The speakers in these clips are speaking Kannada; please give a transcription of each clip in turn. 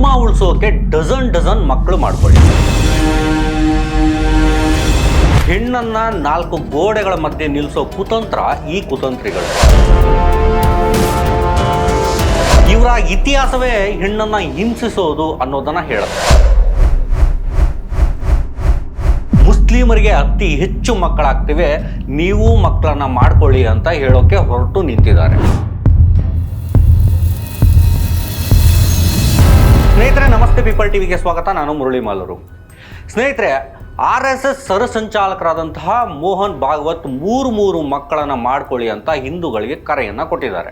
ಧರ್ಮ ಉಳಿಸೋಕೆ ಡಜನ್ ಡಜನ್ ಮಕ್ಕಳು ಮಾಡ್ಕೊಳ್ಳಿ. ಹೆಣ್ಣನ್ನ ನಾಲ್ಕು ಗೋಡೆಗಳ ಮಧ್ಯೆ ನಿಲ್ಲಿಸೋ ಕುತಂತ್ರ ಈ ಕುತಂತ್ರಿಗಳು. ಇವರ ಇತಿಹಾಸವೇ ಹೆಣ್ಣನ್ನ ಹಿಂಸಿಸೋದು ಅನ್ನೋದನ್ನ ಹೇಳುತ್ತೆ. ಮುಸ್ಲಿಮರಿಗೆ ಅತಿ ಹೆಚ್ಚು ಮಕ್ಕಳಾಗ್ತಿವೆ, ನೀವು ಮಕ್ಕಳನ್ನ ಮಾಡ್ಕೊಳ್ಳಿ ಅಂತ ಹೇಳೋಕೆ ಹೊರಟು ನಿಂತಿದ್ದಾರೆ. ಸ್ನೇಹಿತರೆ, ನಮಸ್ತೆ ಪೀಪಲ್ ಟಿವಿಗೆ ಸ್ವಾಗತ. ನಾನು ಮುರಳಿ ಮಾಲರು ಸ್ನೇಹಿತರೆ, ಆರ್ ಎಸ್ ಎಸ್ ಸರಸಂಚಾಲಕರಾದಂತಹ ಮೋಹನ್ ಭಾಗವತ್ ಮೂರು ಮೂರು ಮಕ್ಕಳನ್ನ ಮಾಡ್ಕೊಳ್ಳಿ ಅಂತ ಹಿಂದೂಗಳಿಗೆ ಕರೆಯನ್ನು ಕೊಟ್ಟಿದ್ದಾರೆ.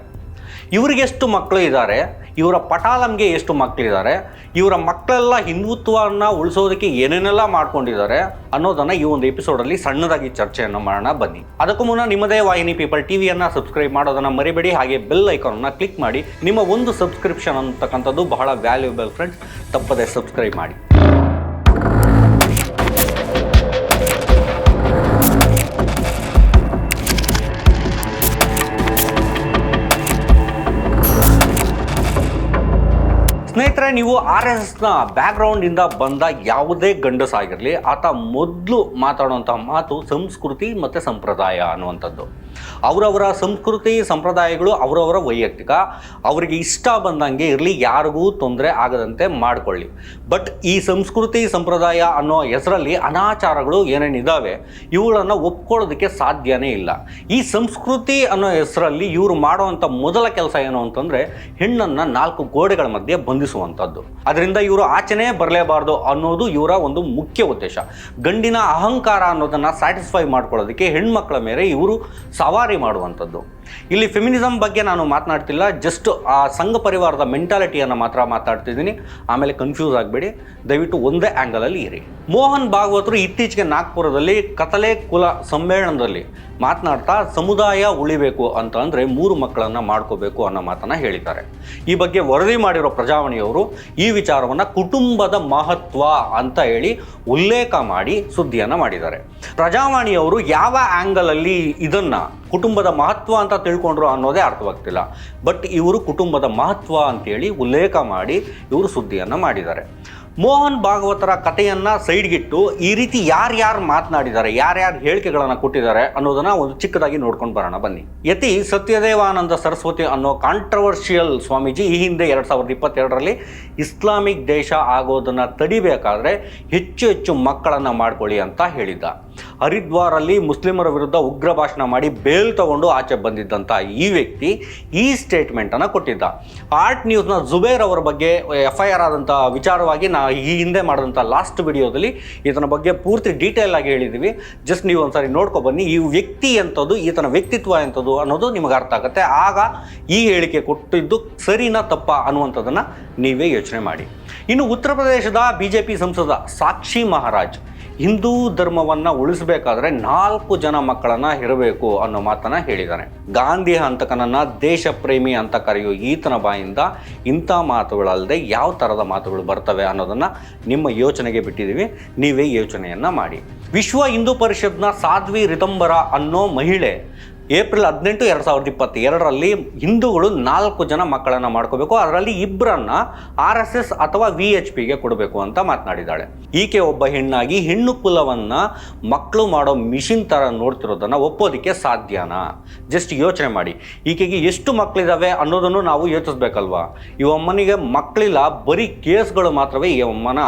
ಇವರಿಗೆ ಎಷ್ಟು ಮಕ್ಕಳು ಇದ್ದಾರೆ ಇವರ ಪಟಾಲಂಗೆ ಎಷ್ಟು ಮಕ್ಕಳಿದ್ದಾರೆ ಇವರ ಮಕ್ಕಳೆಲ್ಲ ಹಿಂದುತ್ವವನ್ನು ಉಳಿಸೋದಕ್ಕೆ ಏನೇನೆಲ್ಲ ಮಾಡ್ಕೊಂಡಿದ್ದಾರೆ ಅನ್ನೋದನ್ನು ಈ ಒಂದು ಎಪಿಸೋಡಲ್ಲಿ ಸಣ್ಣದಾಗಿ ಚರ್ಚೆಯನ್ನು ಮಾಡೋಣ. ಬನ್ನಿ. ಅದಕ್ಕೂ ಮುನ್ನ ನಿಮ್ಮದೇ ವಾಹಿನಿ ಪೀಪಲ್ ಟಿವಿಯನ್ನು ಸಬ್ಸ್ಕ್ರೈಬ್ ಮಾಡೋದನ್ನು ಮರಿಬೇಡಿ. ಹಾಗೆ ಬೆಲ್ ಐಕಾನನ್ನು ಕ್ಲಿಕ್ ಮಾಡಿ. ನಿಮ್ಮ ಒಂದು ಸಬ್ಸ್ಕ್ರಿಪ್ಷನ್ ಅಂತಕ್ಕಂಥದ್ದು ಬಹಳ ವ್ಯಾಲ್ಯೂಬಲ್ ಫ್ರೆಂಡ್ಸ್ ತಪ್ಪದೆ ಸಬ್ಸ್ಕ್ರೈಬ್ ಮಾಡಿ. ಸ್ನೇಹಿತರೆ, ನೀವು ಆರ್ ಎಸ್ ಎಸ್ನ ಬ್ಯಾಕ್ಗ್ರೌಂಡಿಂದ ಬಂದ ಯಾವುದೇ ಗಂಡಸಾಗಿರಲಿ ಆತ ಮೊದಲು ಮಾತಾಡುವಂಥ ಮಾತು ಸಂಸ್ಕೃತಿ ಮತ್ತು ಸಂಪ್ರದಾಯ ಅನ್ನುವಂಥದ್ದು. ಅವರವರ ಸಂಸ್ಕೃತಿ, ಸಂಪ್ರದಾಯಗಳು, ಅವರವರ ವೈಯಕ್ತಿಕ. ಅವರಿಗೆ ಇಷ್ಟ ಬಂದಂಗೆ ಇರಲಿ, ಯಾರಿಗೂ ತೊಂದರೆ ಆಗದಂತೆ ಮಾಡಿಕೊಳ್ಳಿ. ಬಟ್ ಈ ಸಂಸ್ಕೃತಿ, ಸಂಪ್ರದಾಯ ಅನ್ನೋ ಹೆಸರಲ್ಲಿ ಅನಾಚಾರಗಳು ಏನೇನಿದ್ದಾವೆ ಇವುಗಳನ್ನು ಒಪ್ಕೊಳ್ಳೋದಕ್ಕೆ ಸಾಧ್ಯನೇ ಇಲ್ಲ. ಈ ಸಂಸ್ಕೃತಿ ಅನ್ನೋ ಹೆಸರಲ್ಲಿ ಇವರು ಮಾಡುವಂಥ ಮೊದಲ ಕೆಲಸ ಏನು ಅಂತಂದರೆ, ಹೆಣ್ಣನ್ನು ನಾಲ್ಕು ಗೋಡೆಗಳ ಮಧ್ಯೆ ಬಂಧಿಸುವಂಥದ್ದು. ಅದರಿಂದ ಇವರು ಆಚೆನೇ ಬರಲೇಬಾರ್ದು ಅನ್ನೋದು ಇವರ ಒಂದು ಮುಖ್ಯ ಉದ್ದೇಶ. ಗಂಡಿನ ಅಹಂಕಾರ ಅನ್ನೋದನ್ನು ಸ್ಯಾಟಿಸ್ಫೈ ಮಾಡ್ಕೊಳ್ಳೋದಕ್ಕೆ ಹೆಣ್ಮಕ್ಳ ಮೇಲೆ ಇವರು ಸವಾರಿ ಮಾಡುವಂಥದ್ದು. ಇಲ್ಲಿ ಫೆಮಿನಿಸಮ್ ಬಗ್ಗೆ ನಾನು ಮಾತನಾಡ್ತಿಲ್ಲ ಜಸ್ಟ್ ಆ ಸಂಘ ಪರಿವಾರದ ಮೆಂಟಾಲಿಟಿಯನ್ನು ಮಾತ್ರ ಮಾತಾಡ್ತಿದ್ದೀನಿ. ಆಮೇಲೆ ಕನ್ಫ್ಯೂಸ್ ಆಗಬೇಡಿ. ದಯವಿಟ್ಟು ಒಂದೇ ಆ್ಯಂಗಲಲ್ಲಿ ಇರಿ. ಮೋಹನ್ ಭಾಗವತರು ಇತ್ತೀಚೆಗೆ ನಾಗ್ಪುರದಲ್ಲಿ ಕತಲೆ ಕುಲ ಸಮ್ಮೇಳನದಲ್ಲಿ ಮಾತನಾಡ್ತಾ ಸಮುದಾಯ ಉಳಿಬೇಕು ಅಂತ ಅಂದರೆ ಮೂರು ಮಕ್ಕಳನ್ನು ಮಾಡ್ಕೋಬೇಕು ಅನ್ನೋ ಮಾತನ್ನು ಹೇಳಿದ್ದಾರೆ. ಈ ಬಗ್ಗೆ ವರದಿ ಮಾಡಿರೋ ಪ್ರಜಾವಾಣಿಯವರು ಈ ವಿಚಾರವನ್ನು ಕುಟುಂಬದ ಮಹತ್ವ ಅಂತ ಹೇಳಿ ಉಲ್ಲೇಖ ಮಾಡಿ ಸುದ್ದಿಯನ್ನು ಮಾಡಿದ್ದಾರೆ. ಪ್ರಜಾವಾಣಿಯವರು ಯಾವ ಆ್ಯಂಗಲಲ್ಲಿ ಇದನ್ನು ಕುಟುಂಬದ ಮಹತ್ವ ಅಂತ ತಿಳ್ಕೊಂಡ್ರು ಅನ್ನೋದೇ ಅರ್ಥವಾಗ್ತಿಲ್ಲ. ಬಟ್ ಇವರು ಕುಟುಂಬದ ಮಹತ್ವ ಅಂತೇಳಿ ಉಲ್ಲೇಖ ಮಾಡಿ ಇವರು ಸುದ್ದಿಯನ್ನು ಮಾಡಿದ್ದಾರೆ. ಮೋಹನ್ ಭಾಗವತರ ಕಥೆಯನ್ನು ಸೈಡ್ಗಿಟ್ಟು ಈ ರೀತಿ ಯಾರ್ಯಾರು ಮಾತನಾಡಿದ್ದಾರೆ ಯಾರ್ಯಾರು ಹೇಳಿಕೆಗಳನ್ನು ಕೊಟ್ಟಿದ್ದಾರೆ ಅನ್ನೋದನ್ನ ಒಂದು ಚಿಕ್ಕದಾಗಿ ನೋಡ್ಕೊಂಡು ಬರೋಣ, ಬನ್ನಿ. ಯತಿ ಸತ್ಯದೇವಾನಂದ ಸರಸ್ವತಿ ಅನ್ನೋ ಕಾಂಟ್ರವರ್ಷಿಯಲ್ ಸ್ವಾಮೀಜಿ ಈ ಹಿಂದೆ ಎರಡು ಸಾವಿರದ ಇಪ್ಪತ್ತೆರಡರಲ್ಲಿ ಇಸ್ಲಾಮಿಕ್ ದೇಶ ಆಗೋದನ್ನು ತಡಿಬೇಕಾದ್ರೆ ಹೆಚ್ಚು ಹೆಚ್ಚು ಮಕ್ಕಳನ್ನು ಮಾಡ್ಕೊಳ್ಳಿ ಅಂತ ಹೇಳಿದ್ದ. ಹರಿದ್ವಾರಲ್ಲಿ ಮುಸ್ಲಿಮರ ವಿರುದ್ಧ ಉಗ್ರ ಭಾಷಣ ಮಾಡಿ ಬೇಲ್ ತಗೊಂಡು ಆಚೆ ಬಂದಿದ್ದಂಥ ಈ ವ್ಯಕ್ತಿ ಈ ಸ್ಟೇಟ್ಮೆಂಟನ್ನು ಕೊಟ್ಟಿದ್ದ. ಆರ್ಟ್ ನ್ಯೂಸ್ನ ಜುಬೇರ್ ಅವರ ಬಗ್ಗೆ ಎಫ್ ಐ ಆರ್ ಆದಂಥ ವಿಚಾರವಾಗಿ ನಾ ಈ ಹಿಂದೆ ಮಾಡಿದಂಥ ಲಾಸ್ಟ್ ವಿಡಿಯೋದಲ್ಲಿ ಈತನ ಬಗ್ಗೆ ಪೂರ್ತಿ ಡೀಟೇಲ್ ಆಗಿ ಹೇಳಿದ್ದೀವಿ ಜಸ್ಟ್ ನೀವು ಒಂದ್ಸರಿ ನೋಡ್ಕೊ ಬನ್ನಿ, ಈ ವ್ಯಕ್ತಿ ಎಂಥದ್ದು ಈತನ ವ್ಯಕ್ತಿತ್ವ ಎಂಥದ್ದು ಅನ್ನೋದು ನಿಮಗೆ ಅರ್ಥ ಆಗುತ್ತೆ. ಆಗ ಈ ಹೇಳಿಕೆ ಕೊಟ್ಟಿದ್ದು ಸರಿನಾ ತಪ್ಪ ಅನ್ನುವಂಥದ್ದನ್ನು ನೀವೇ ಯೋಚನೆ ಮಾಡಿ. ಇನ್ನು ಉತ್ತರ ಪ್ರದೇಶದ ಬಿ ಜೆ ಪಿ ಸಂಸದ ಸಾಕ್ಷಿ ಮಹಾರಾಜ್ ಹಿಂದೂ ಧರ್ಮವನ್ನು ಉಳಿಸಬೇಕಾದ್ರೆ ನಾಲ್ಕು ಜನ ಮಕ್ಕಳನ್ನ ಇರಬೇಕು ಅನ್ನೋ ಮಾತನ್ನ ಹೇಳಿದ್ದಾನೆ ಗಾಂಧಿ ಹಂತಕನನ್ನ ದೇಶ ಪ್ರೇಮಿ ಅಂತ ಕರೆಯೋ ಈತನ ಬಾಯಿಂದ ಇಂಥ ಮಾತುಗಳಲ್ಲದೆ ಯಾವ ಥರದ ಮಾತುಗಳು ಬರ್ತವೆ ಅನ್ನೋದನ್ನ ನಿಮ್ಮ ಯೋಚನೆಗೆ ಬಿಟ್ಟಿದ್ದೀವಿ ನೀವೇ ಯೋಚನೆಯನ್ನು ಮಾಡಿ. ವಿಶ್ವ ಹಿಂದೂ ಪರಿಷತ್ನ ಸಾಧ್ವಿ ರಿತಂಬರ ಅನ್ನೋ ಮಹಿಳೆ ಏಪ್ರಿಲ್ ಹದಿನೆಂಟು, ಎರಡು ಸಾವಿರದ ಇಪ್ಪತ್ತೆರಡರಲ್ಲಿ ಹಿಂದೂಗಳು ನಾಲ್ಕು ಜನ ಮಕ್ಕಳನ್ನು ಮಾಡ್ಕೋಬೇಕು. ಅದರಲ್ಲಿ ಇಬ್ಬರನ್ನ ಆರ್ ಎಸ್ ಎಸ್ ಅಥವಾ ವಿ ಎಚ್ ಪಿಗೆ ಕೊಡಬೇಕು ಅಂತ ಮಾತನಾಡಿದ್ದಾಳೆ. ಈಕೆ ಒಬ್ಬ ಹೆಣ್ಣಾಗಿ ಹೆಣ್ಣು ಕುಲವನ್ನು ಮಕ್ಕಳು ಮಾಡೋ ಮಿಷಿನ್ ಥರ ನೋಡ್ತಿರೋದನ್ನ ಒಪ್ಪೋದಕ್ಕೆ ಸಾಧ್ಯನಾ? ಜಸ್ಟ್ ಯೋಚನೆ ಮಾಡಿ. ಈಕೆಗೆ ಎಷ್ಟು ಮಕ್ಕಳಿದಾವೆ ಅನ್ನೋದನ್ನು ನಾವು ಯೋಚಿಸ್ಬೇಕಲ್ವಾ? ಈ ಅಮ್ಮನಿಗೆ ಮಕ್ಕಳಿಲ್ಲ, ಬರೀ ಕೇಸ್ಗಳು ಮಾತ್ರವೇ ಈ ಅಮ್ಮನ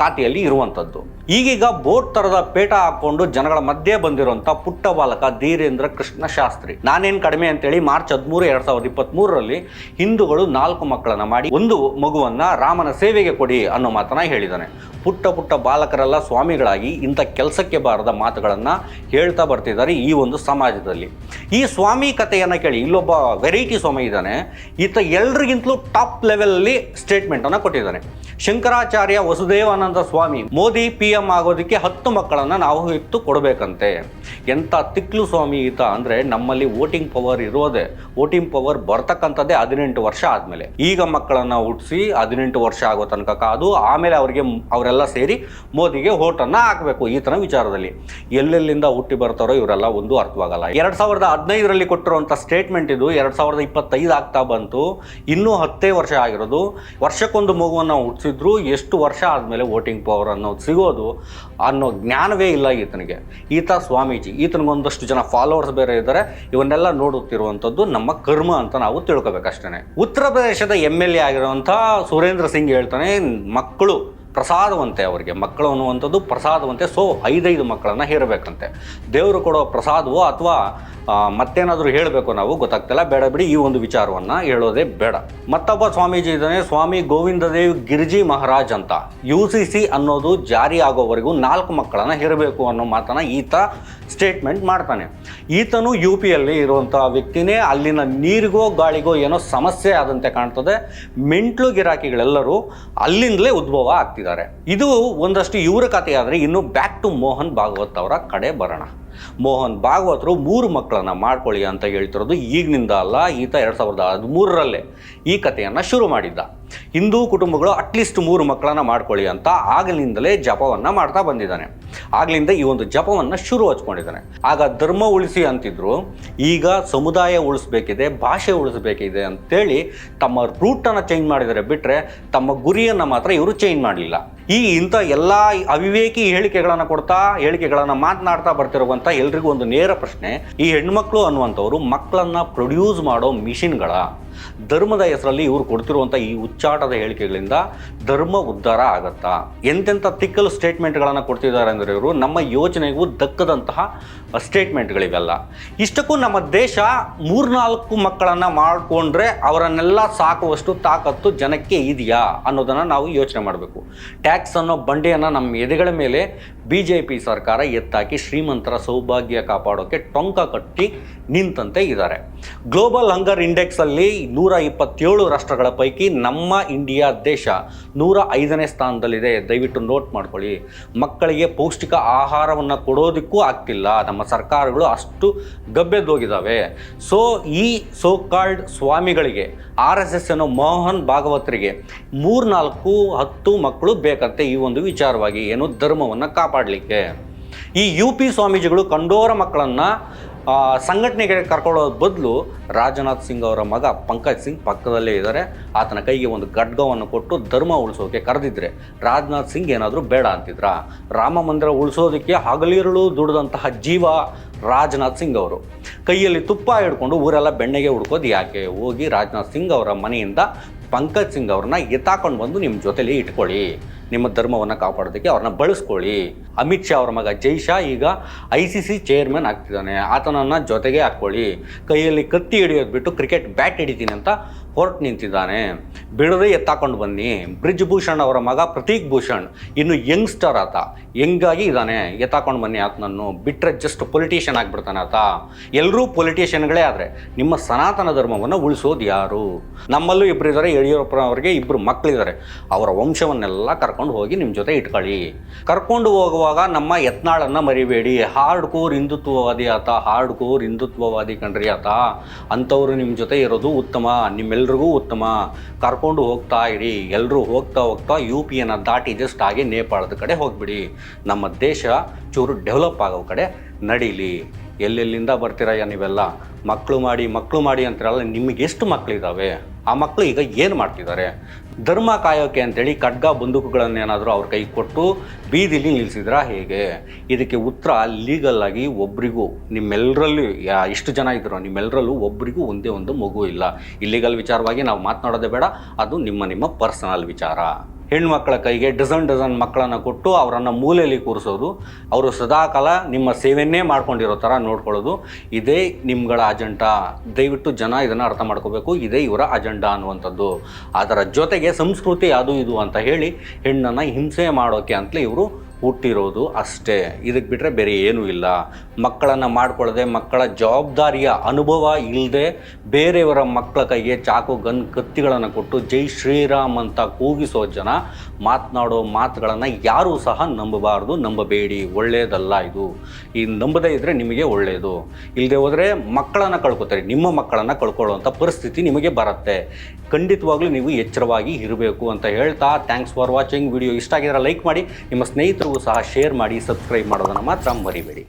ಖಾತೆಯಲ್ಲಿ ಇರುವಂಥದ್ದು ಈಗೀಗ ಬೋಟ್ ಥರದ ಪೇಟ ಹಾಕೊಂಡು ಜನಗಳ ಮಧ್ಯೆ ಬಂದಿರುವಂಥ ಪುಟ್ಟ ಬಾಲಕ ಧೀರೇಂದ್ರ ಕೃಷ್ಣ ಶಾಸ್ತ್ರಿ ನಾನೇನು ಕಡಿಮೆ ಅಂತೇಳಿ ಮಾರ್ಚ್ ಹದಿಮೂರು ಎರಡ್ ಸಾವಿರದ ಇಪ್ಪತ್ತ್ಮೂರರಲ್ಲಿ ಹಿಂದೂಗಳು ನಾಲ್ಕು ಮಕ್ಕಳನ್ನ ಮಾಡಿ ಒಂದು ಮಗುವನ್ನ ರಾಮನ ಸೇವೆಗೆ ಕೊಡಿ ಅನ್ನೋ ಮಾತನ್ನ ಹೇಳಿದ್ದಾನೆ ಪುಟ್ಟ ಪುಟ್ಟ ಬಾಲಕರೆಲ್ಲ ಸ್ವಾಮಿಗಳಾಗಿ ಇಂಥ ಕೆಲಸಕ್ಕೆ ಬಾರದ ಮಾತುಗಳನ್ನು ಹೇಳ್ತಾ ಬರ್ತಿದ್ದಾರೆ ಈ ಒಂದು ಸಮಾಜದಲ್ಲಿ. ಈ ಸ್ವಾಮಿ ಕಥೆಯನ್ನು ಕೇಳಿ ಇಲ್ಲೊಬ್ಬ ವೆರೈಟಿ ಸ್ವಾಮಿ ಇದ್ದಾನೆ. ಈತ ಎಲ್ರಿಗಿಂತಲೂ ಟಾಪ್ ಲೆವೆಲಲ್ಲಿ ಸ್ಟೇಟ್ಮೆಂಟನ್ನು ಕೊಟ್ಟಿದ್ದಾನೆ. ಶಂಕರಾಚಾರ್ಯ ವಸುದೇವಾನಂದ ಸ್ವಾಮಿ, ಮೋದಿ ಪಿ ಎಂ ಆಗೋದಕ್ಕೆ ಹತ್ತು ಮಕ್ಕಳನ್ನ ನಾವು ಇತ್ತು ಕೊಡಬೇಕಂತೆ. ಎಂಥ ತಿಕ್ಲು ಸ್ವಾಮಿ ಈತ ಅಂದ್ರೆ ನಮ್ಮಲ್ಲಿ ವೋಟಿಂಗ್ ಪವರ್ ಇರೋದೇ. ವೋಟಿಂಗ್ ಪವರ್ ಬರ್ತಕ್ಕಂಥದ್ದೇ ಹದಿನೆಂಟು ವರ್ಷ ಆದ್ಮೇಲೆ. ಈಗ ಮಕ್ಕಳನ್ನ ಹುಟ್ಟಿಸಿ ಹದಿನೆಂಟು ವರ್ಷ ಆಗೋ ತನಕ ಕಾದು ಆಮೇಲೆ ಅವರಿಗೆ ಅವರೆಲ್ಲ ಸೇರಿ ಮೋದಿಗೆ ಓಟನ್ನು ಹಾಕಬೇಕು ಈ ತರ ವಿಚಾರದಲ್ಲಿ. ಎಲ್ಲೆಲ್ಲಿಂದ ಹುಟ್ಟಿ ಬರ್ತಾರೋ ಇವರೆಲ್ಲ ಒಂದು ಅರ್ಥವಾಗಲ್ಲ. ಎರಡು ಸಾವಿರದ ಹದಿನೈದರಲ್ಲಿ ಕೊಟ್ಟಿರುವಂಥ ಸ್ಟೇಟ್ಮೆಂಟ್ ಇದು ಎರಡು ಸಾವಿರದ ಇಪ್ಪತ್ತೈದು ಆಗ್ತಾ ಬಂತು. ಇನ್ನೂ ಹತ್ತೇ ವರ್ಷ ಆಗಿರೋದು. ವರ್ಷಕ್ಕೊಂದು ಮಗುವನ್ನು ಹುಟ್ಟಿಸಿದ್ರು ಎಷ್ಟು ವರ್ಷ ಆದಮೇಲೆ ವೋಟಿಂಗ್ ಪವರ್ ಅನ್ನೋದು ಸಿಗೋದು ಅನ್ನೋ ಜ್ಞಾನವೇ ಇಲ್ಲ ಈತನಿಗೆ. ಈತ ಸ್ವಾಮೀಜಿ. ಈತನಿಗೊಂದಷ್ಟು ಜನ ಫಾಲೋವರ್ಸ್ ಬೇರೆ ಇದ್ದಾರೆ, ಇವನ್ನೆಲ್ಲ ನೋಡುತ್ತಿರುವಂಥದ್ದು ನಮ್ಮ ಕರ್ಮ ಅಂತ ನಾವು ತಿಳ್ಕೊಬೇಕಷ್ಟೇ ಉತ್ತರ ಪ್ರದೇಶದ ಎಂ ಎಲ್ ಎ ಆಗಿರುವಂಥ ಸುರೇಂದ್ರ ಸಿಂಗ್ ಹೇಳ್ತಾನೆ, ಮಕ್ಕಳು ಪ್ರಸಾದವಂತೆ ಅವರಿಗೆ, ಮಕ್ಕಳು ಅನ್ನುವಂಥದ್ದು ಪ್ರಸಾದವಂತೆ. ಸೊ, ಐದೈದು ಮಕ್ಕಳನ್ನು ಹೇರಬೇಕಂತೆ. ದೇವರು ಕೊಡೋ ಪ್ರಸಾದವೋ ಅಥವಾ ಮತ್ತೇನಾದರೂ ಹೇಳಬೇಕು ನಾವು, ಗೊತ್ತಾಗ್ತಿಲ್ಲ. ಬೇಡ ಬಿಡಿ, ಈ ಒಂದು ವಿಚಾರವನ್ನು ಹೇಳೋದೇ ಬೇಡ. ಮತ್ತೊಬ್ಬ ಸ್ವಾಮೀಜಿ ಇದ್ದಾನೆ, ಸ್ವಾಮಿ ಗೋವಿಂದದೇವ್ ಗಿರಿಜಿ ಮಹಾರಾಜ್ ಅಂತ. ಯು ಸಿ ಸಿ ಅನ್ನೋದು ಜಾರಿ ಆಗೋವರೆಗೂ ನಾಲ್ಕು ಮಕ್ಕಳನ್ನು ಹೇರಬೇಕು ಅನ್ನೋ ಮಾತನ್ನು ಈತ ಸ್ಟೇಟ್ಮೆಂಟ್ ಮಾಡ್ತಾನೆ. ಈತನು ಯು ಪಿಯಲ್ಲಿ ಇರುವಂಥ ವ್ಯಕ್ತಿನೇ, ಅಲ್ಲಿನ ನೀರಿಗೋ, ಗಾಳಿಗೋ ಏನೋ ಸಮಸ್ಯೆ ಆದಂತೆ ಕಾಣ್ತದೆ. ಮೆಂಟ್ಲು ಗಿರಾಕಿಗಳೆಲ್ಲರೂ ಅಲ್ಲಿಂದಲೇ ಉದ್ಭವ ಇದು ಒಂದಷ್ಟು ಇವರ ಕಥೆಯಾದರೆ ಇನ್ನು ಬ್ಯಾಕ್ ಟು ಮೋಹನ್ ಭಾಗವತ್ ಅವರ ಕಡೆ ಬರೋಣ. ಮೋಹನ್ ಭಾಗವತರು ಮೂರು ಮಕ್ಕಳನ್ನು ಮಾಡ್ಕೊಳ್ಳಿ ಅಂತ ಹೇಳ್ತಿರೋದು ಈಗಿನಿಂದ ಅಲ್ಲ ಈತ ಎರಡು ಸಾವಿರದ ಹದಿಮೂರರಲ್ಲೇ ಈ ಕಥೆಯನ್ನು ಶುರು ಮಾಡಿದ್ದ. ಹಿಂದೂ ಕುಟುಂಬಗಳು ಅಟ್ಲೀಸ್ಟ್ ಮೂರು ಮಕ್ಕಳನ್ನು ಮಾಡ್ಕೊಳ್ಳಿ ಅಂತ ಆಗಲಿಂದಲೇ ಜಪವನ್ನು ಮಾಡ್ತಾ ಬಂದಿದ್ದಾನೆ. ಆಗಲಿಂದ ಈ ಒಂದು ಜಪವನ್ನು ಶುರು ಹಚ್ಕೊಂಡಿದ್ದಾನೆ. ಆಗ ಧರ್ಮ ಉಳಿಸಿ ಅಂತಿದ್ರು, ಈಗ ಸಮುದಾಯ ಉಳಿಸ್ಬೇಕಿದೆ, ಭಾಷೆ ಉಳಿಸ್ಬೇಕಿದೆ ಅಂತೇಳಿ ತಮ್ಮ ರೂಟನ್ನು ಚೇಂಜ್ ಮಾಡಿದರೆ ಬಿಟ್ಟರೆ ತಮ್ಮ ಗುರಿಯನ್ನು ಮಾತ್ರ ಇವರು ಚೇಂಜ್ ಮಾಡಲಿಲ್ಲ. ಈ ಇಂಥ ಎಲ್ಲ ಅವಿವೇಕಿ ಹೇಳಿಕೆಗಳನ್ನು ಕೊಡ್ತಾ, ಹೇಳಿಕೆಗಳನ್ನು ಮಾತನಾಡ್ತಾ ಬರ್ತಿರುವಂಥ ಎಲ್ರಿಗೂ ಒಂದು ನೇರ ಪ್ರಶ್ನೆ. ಈ ಹೆಣ್ಮಕ್ಳು ಅನ್ನುವಂಥವ್ರು ಮಕ್ಕಳನ್ನ ಪ್ರೊಡ್ಯೂಸ್ ಮಾಡೋ ಮಿಷಿನ್ಗಳ ಧರ್ಮದ ಹೆಸರಲ್ಲಿ ಇವರು ಕೊಡ್ತಿರುವಂಥ ಈ ಉಚ್ಚಾಟದ ಹೇಳಿಕೆಗಳಿಂದ ಧರ್ಮ ಉದ್ಧಾರ ಆಗತ್ತಾ? ಎಂತೆಂಥ ತಿಕ್ಕಲು ಸ್ಟೇಟ್ಮೆಂಟ್ಗಳನ್ನು ಕೊಡ್ತಿದ್ದಾರೆ ಅಂದರೆ ಇವರು, ನಮ್ಮ ಯೋಚನೆಗೂ ದಕ್ಕದಂತಹ ಸ್ಟೇಟ್ಮೆಂಟ್ಗಳಿವೆಲ್ಲ ಇಷ್ಟಕ್ಕೂ ನಮ್ಮ ದೇಶ ಮೂರ್ನಾಲ್ಕು ಮಕ್ಕಳನ್ನು ಮಾಡಿಕೊಂಡ್ರೆ ಅವರನ್ನೆಲ್ಲ ಸಾಕುವಷ್ಟು ತಾಕತ್ತು ಜನಕ್ಕೆ ಇದೆಯಾ ಅನ್ನೋದನ್ನು ನಾವು ಯೋಚನೆ ಮಾಡಬೇಕು. ಟ್ಯಾಕ್ಸ್ ಅನ್ನೋ ಬಂಡೆಯನ್ನು ನಮ್ಮ ಎದೆಗಳ ಮೇಲೆ ಬಿ ಜೆ ಪಿ ಸರ್ಕಾರ ಎತ್ತಾಕಿ ಶ್ರೀಮಂತರ ಸೌಭಾಗ್ಯ ಕಾಪಾಡೋಕ್ಕೆ ಟೊಂಕ ಕಟ್ಟಿ ನಿಂತಂತೆ ಇದ್ದಾರೆ. ಗ್ಲೋಬಲ್ ಹಂಗರ್ ಇಂಡೆಕ್ಸಲ್ಲಿ ನೂರ ಇಪ್ಪತ್ತೇಳು ರಾಷ್ಟ್ರಗಳ ಪೈಕಿ ನಮ್ಮ ಇಂಡಿಯಾ ದೇಶ ನೂರ ಐದನೇ ಸ್ಥಾನದಲ್ಲಿದೆ. ದಯವಿಟ್ಟು ನೋಟ್ ಮಾಡ್ಕೊಳ್ಳಿ. ಮಕ್ಕಳಿಗೆ ಪೌಷ್ಟಿಕ ಆಹಾರವನ್ನು ಕೊಡೋದಕ್ಕೂ ಆಗ್ತಿಲ್ಲ. ನಮ್ಮ ಸರ್ಕಾರಗಳು ಅಷ್ಟು ಗಬ್ಬೆದ್ದೋಗಿದ್ದಾವೆ ಸೊ, ಈ ಸೋ ಸ್ವಾಮಿಗಳಿಗೆ, ಆರ್ ಎಸ್ ಎಸ್ ಅನ್ನೋ ಮೋಹನ್ ಭಾಗವತರಿಗೆ ಮೂರ್ನಾಲ್ಕು ಹತ್ತು ಮಕ್ಕಳು ಬೇಕಂತೆ ಈ ಒಂದು ವಿಚಾರವಾಗಿ. ಏನು ಧರ್ಮವನ್ನು ಕಾಪಾಡಲಿಕ್ಕೆ. ಈ ಯು ಪಿ ಸ್ವಾಮೀಜಿಗಳು ಕಂಡೋರ ಮಕ್ಕಳನ್ನು ಸಂಘಟನೆಗೆ ಕರ್ಕೊಳ್ಳೋ ಬದಲು ರಾಜನಾಥ್ ಸಿಂಗ್ ಅವರ ಮಗ ಪಂಕಜ್ ಸಿಂಗ್ ಪಕ್ಕದಲ್ಲೇ ಇದ್ದಾರೆ. ಆತನ ಕೈಗೆ ಒಂದು ಗಡ್ಗವನ್ನು ಕೊಟ್ಟು ಧರ್ಮ ಉಳಿಸೋಕೆ ಕರೆದಿದ್ರೆ. ರಾಜನಾಥ್ ಸಿಂಗ್ ಏನಾದರೂ ಬೇಡ ಅಂತಿದ್ರ? ರಾಮ ಮಂದಿರ ಉಳಿಸೋದಕ್ಕೆ ಹಗಲಿರುಳು ದುಡಿದಂತಹ ಜೀವ ರಾಜನಾಥ್ ಸಿಂಗ್ ಅವರು. ಕೈಯಲ್ಲಿ ತುಪ್ಪ ಹಿಡ್ಕೊಂಡು ಊರೆಲ್ಲ ಬೆಣ್ಣೆಗೆ ಹುಡ್ಕೋದು ಯಾಕೆ? ಹೋಗಿ ರಾಜನಾಥ್ ಸಿಂಗ್ ಅವರ ಮನೆಯಿಂದ ಪಂಕಜ್ ಸಿಂಗ್ ಅವ್ರನ್ನ ಎತ್ತಾಕೊಂಡು ಬಂದು ನಿಮ್ಮ ಜೊತೆಲಿ ಇಟ್ಕೊಳ್ಳಿ. ನಿಮ್ಮ ಧರ್ಮವನ್ನು ಕಾಪಾಡೋದಕ್ಕೆ ಅವ್ರನ್ನ ಬಳಸ್ಕೊಳ್ಳಿ. ಅಮಿತ್ ಶಾ ಅವರ ಮಗ ಜೈ ಶಾ ಈಗ ಐ ಸಿ ಸಿ ಚೇರ್ಮನ್ ಆಗ್ತಿದ್ದಾನೆ. ಆತನನ್ನು ಜೊತೆಗೆ ಹಾಕ್ಕೊಳ್ಳಿ ಕೈಯಲ್ಲಿ ಕತ್ತಿ ಹಿಡಿಯೋದು ಬಿಟ್ಟು ಕ್ರಿಕೆಟ್ ಬ್ಯಾಟ್ ಹಿಡಿತೀನಿ ಅಂತ ಹೊರಟು ನಿಂತಿದ್ದಾನೆ. ಬಿಡದೆ ಎತ್ತಾಕೊಂಡು ಬನ್ನಿ. ಬ್ರಿಜ್ ಭೂಷಣ್ ಅವರ ಮಗ ಪ್ರತೀಕ್ ಭೂಷಣ್ ಇನ್ನು ಯಂಗ್ಸ್ಟರ್ ಆತ. ಯಂಗಾಗಿ ಇದ್ದಾನೆ. ಎತ್ತಾಕೊಂಡು ಬನ್ನಿ ಆತನನ್ನು. ಬಿಟ್ಟರೆ ಜಸ್ಟ್ ಪೊಲಿಟಿಷಿಯನ್ ಆಗಿಬಿಡ್ತಾನೆ ಆತ. ಎಲ್ಲರೂ ಪೊಲಿಟಿಷಿಯನ್ಗಳೇ ಆದರೆ ನಿಮ್ಮ ಸನಾತನ ಧರ್ಮವನ್ನು ಉಳಿಸೋದು ಯಾರು? ನಮ್ಮಲ್ಲೂ ಇಬ್ಬರು ಇದ್ದಾರೆ ಯಡಿಯೂರಪ್ಪನವರಿಗೆ ಇಬ್ಬರು ಮಕ್ಕಳಿದ್ದಾರೆ ಅವರ ವಂಶವನ್ನೆಲ್ಲ ಕರ್ಕೊಂಡು ಹೋಗಿ ನಿಮ್ಮ ಜೊತೆ ಇಟ್ಕೊಳ್ಳಿ. ಕರ್ಕೊಂಡು ಹೋಗುವಾಗ ನಮ್ಮ ಯತ್ನಾಳನ್ನು ಮರಿಬೇಡಿ. ಹಾರ್ಡ್ ಕೋರ್ ಹಿಂದುತ್ವವಾದಿ ಆತ ಹಾರ್ಡ್ ಕೋರ್ ಹಿಂದುತ್ವವಾದಿ ಕಣ್ರಿ ಆತ. ಅಂಥವ್ರು ನಿಮ್ಮ ಜೊತೆ ಇರೋದು ಉತ್ತಮ, ನಿಮ್ಮೆಲ್ರಿಗೂ ಉತ್ತಮ. ಕರ್ಕೊಂಡು ಹೋಗ್ತಾ ಇರಿ. ಎಲ್ಲರೂ ಹೋಗ್ತಾ ಹೋಗ್ತಾ ಯು ಪಿಯನ್ನು ದಾಟಿ ಜಸ್ಟ್ ಆಗಿ ನೇಪಾಳದ ಕಡೆ ಹೋಗ್ಬಿಡಿ. ನಮ್ಮ ದೇಶ ಚೂರು ಡೆವಲಪ್ ಆಗೋ ಕಡೆ ನಡೀಲಿ. ಎಲ್ಲೆಲ್ಲಿಂದ ಬರ್ತೀರಯ್ಯ ನೀವೆಲ್ಲ? ಮಕ್ಕಳು ಮಾಡಿ ಮಕ್ಕಳು ಮಾಡಿ ಅಂತಿರಲ್ಲ ನಿಮಗೆಷ್ಟು ಮಕ್ಕಳಿದ್ದಾವೆ ಆ ಮಕ್ಕಳು ಈಗ ಏನು ಮಾಡ್ತಿದ್ದಾರೆ? ಧರ್ಮ ಕಾಯೋಕೆ ಅಂತೇಳಿ ಖಡ್ಗ ಬಂದೂಕುಗಳನ್ನೇನಾದರೂ ಅವ್ರ ಕೈ ಕೊಟ್ಟು ಬೀದಿಲಿ ನಿಲ್ಲಿಸಿದ್ರ ಹೇಗೆ? ಇದಕ್ಕೆ ಉತ್ತರ ಲೀಗಲ್ ಆಗಿ ಒಬ್ರಿಗೂ ನಿಮ್ಮೆಲ್ಲರಲ್ಲೂ ಇಷ್ಟು ಜನ ಇದ್ರು ನಿಮ್ಮೆಲ್ಲರಲ್ಲೂ ಒಬ್ರಿಗೂ ಒಂದೇ ಒಂದು ಮಗು ಇಲ್ಲ. ಇಲ್ಲಿಗಲ್ ವಿಚಾರವಾಗಿ ನಾವು ಮಾತನಾಡೋದೇ ಬೇಡ, ಅದು ನಿಮ್ಮ ನಿಮ್ಮ ಪರ್ಸನಲ್ ವಿಚಾರ. ಹೆಣ್ಮಕ್ಳ ಕೈಗೆ ಡಜನ್ ಡಜನ್ ಮಕ್ಕಳನ್ನು ಕೊಟ್ಟು ಅವರನ್ನು ಮೂಲೆಯಲ್ಲಿ ಕೂರಿಸೋದು, ಅವರು ಸದಾಕಾಲ ನಿಮ್ಮ ಸೇವೆಯನ್ನೇ ಮಾಡ್ಕೊಂಡಿರೋ ಥರ ನೋಡ್ಕೊಳ್ಳೋದು, ಇದೇ ನಿಮ್ಗಳ ಅಜೆಂಡಾ ದಯವಿಟ್ಟು ಜನ ಇದನ್ನು ಅರ್ಥ ಮಾಡ್ಕೋಬೇಕು, ಇದೇ ಇವರ ಅಜೆಂಡಾ ಅನ್ನುವಂಥದ್ದು. ಅದರ ಜೊತೆಗೆ ಸಂಸ್ಕೃತಿ ಅದು ಇದು ಅಂತ ಹೇಳಿ ಹೆಣ್ಣನ್ನು ಹಿಂಸೆ ಮಾಡೋಕೆ ಅಂತಲೇ ಇವರು 내용으로 ಹುಟ್ಟಿರೋದು ಅಷ್ಟೇ. ಇದಕ್ಕೆ ಬಿಟ್ಟರೆ ಬೇರೆ ಏನೂ ಇಲ್ಲ. ಮಕ್ಕಳನ್ನು ಮಾಡ್ಕೊಳ್ಳದೆ, ಮಕ್ಕಳ ಜವಾಬ್ದಾರಿಯ ಅನುಭವ ಇಲ್ಲದೆ ಬೇರೆಯವರ ಮಕ್ಕಳ ಕೈಗೆ ಚಾಕು, ಗನ್ ಕತ್ತಿಗಳನ್ನು ಕೊಟ್ಟು ಜೈ ಶ್ರೀರಾಮ್ ಅಂತ ಕೂಗಿಸೋ ಜನ ಮಾತನಾಡೋ ಮಾತುಗಳನ್ನು ಯಾರೂ ಸಹ ನಂಬಬಾರ್ದು, ನಂಬಬೇಡಿ. ಒಳ್ಳೆಯದಲ್ಲ ಇದು. ಈ ನಂಬದೇ ಇದ್ದರೆ ನಿಮಗೆ ಒಳ್ಳೆಯದು ಇಲ್ಲದೆ ಹೋದರೆ ಮಕ್ಕಳನ್ನು ಕಳ್ಕೊತಾರೆ. ನಿಮ್ಮ ಮಕ್ಕಳನ್ನು ಕಳ್ಕೊಳ್ಳುವಂಥ ಪರಿಸ್ಥಿತಿ ನಿಮಗೆ ಬರುತ್ತೆ. ಖಂಡಿತವಾಗ್ಲೂ ನೀವು ಎಚ್ಚರವಾಗಿ ಇರಬೇಕು ಅಂತ ಹೇಳ್ತಾ ಥ್ಯಾಂಕ್ಸ್ ಫಾರ್ ವಾಚಿಂಗ್ ವಿಡಿಯೋ ಇಷ್ಟ ಆಗಿದ್ರೆ ಲೈಕ್ ಮಾಡಿ. ನಿಮ್ಮ ಸ್ನೇಹಿತರಿಗೂ ಸಹ ಶೇರ್ ಮಾಡಿ ಸಬ್ಸ್ಕ್ರೈಬ್ ಮಾಡೋದನ್ನು ಮಾತ್ರ ಮರಿಬೇಡಿ.